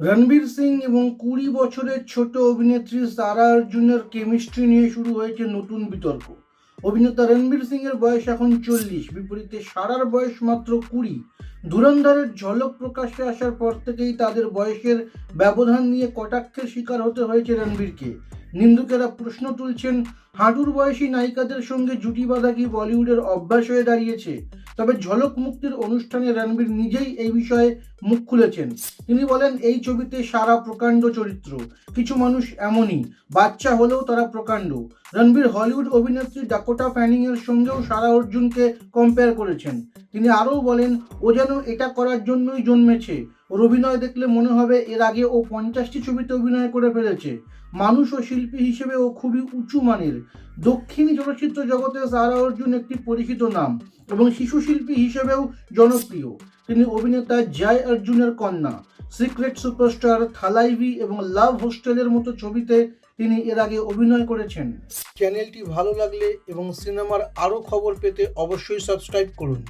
রণবীর সিং এবং কুড়ি বছরের ছোট অভিনেত্রী সারা অর্জুনের কেমিস্ট্রি নিয়ে শুরু হয়েছে নতুন বিতর্ক। অভিনেতা রণবীর সিং এর বয়স এখন চল্লিশ, বিপরীতে সারার বয়স মাত্র কুড়ি। ধুরন্ধরের ঝলক প্রকাশ্যে আসার পর থেকেই তাদের বয়সের ব্যবধান নিয়ে কটাক্ষের শিকার হতে হয়েছে রণবীরকে। নিন্দুকেরা প্রশ্ন তুলছেন, হাঁটুর বয়সী নায়িকাদের সঙ্গে জুটি বাঁধা কি বলিউডের অভ্যাস হয়ে দাঁড়িয়েছে? তবে ঝলক মুক্তির অনুষ্ঠানে রণবীর নিজেই এই বিষয়ে মুখ খুলেছেন। তিনি বলেন, এই ছবিতে সারা প্রকাণ্ড চরিত্র, কিছু মানুষ এমনই, বাচ্চা হলেও তারা প্রকাণ্ড। রণবীর হলিউড অভিনেত্রী ডাকোটা ফ্যানিং এর সঙ্গেও সারা অর্জুনকে কম্পেয়ার করেছেন। তিনি আরও বলেন, ও যেন এটা করার জন্যই জন্মেছে ওর অভিনয় দেখলে মনে হবে এর আগে ও পঞ্চাশটি ছবিতে অভিনয় করে ফেলেছে। মানুষ ও শিল্পী হিসেবে ও খুবই উঁচু মানের। দক্ষিণী চলচ্চিত্র জগতে সারা অর্জুন একটি পরিচিত নাম এবং শিশু শিল্পী হিসেবেও জনপ্রিয়। তিনি অভিনেতা জয় অর্জুনের কন্যা, সিক্রেট সুপারস্টার থালাইভি এবং লাভ হোস্টেলের মতো ছবিতে তিনি এর আগে অভিনয় করেছেন। চ্যানেলটি ভালো লাগলে এবং সিনেমার আরও খবর পেতে অবশ্যই সাবস্ক্রাইব করুন।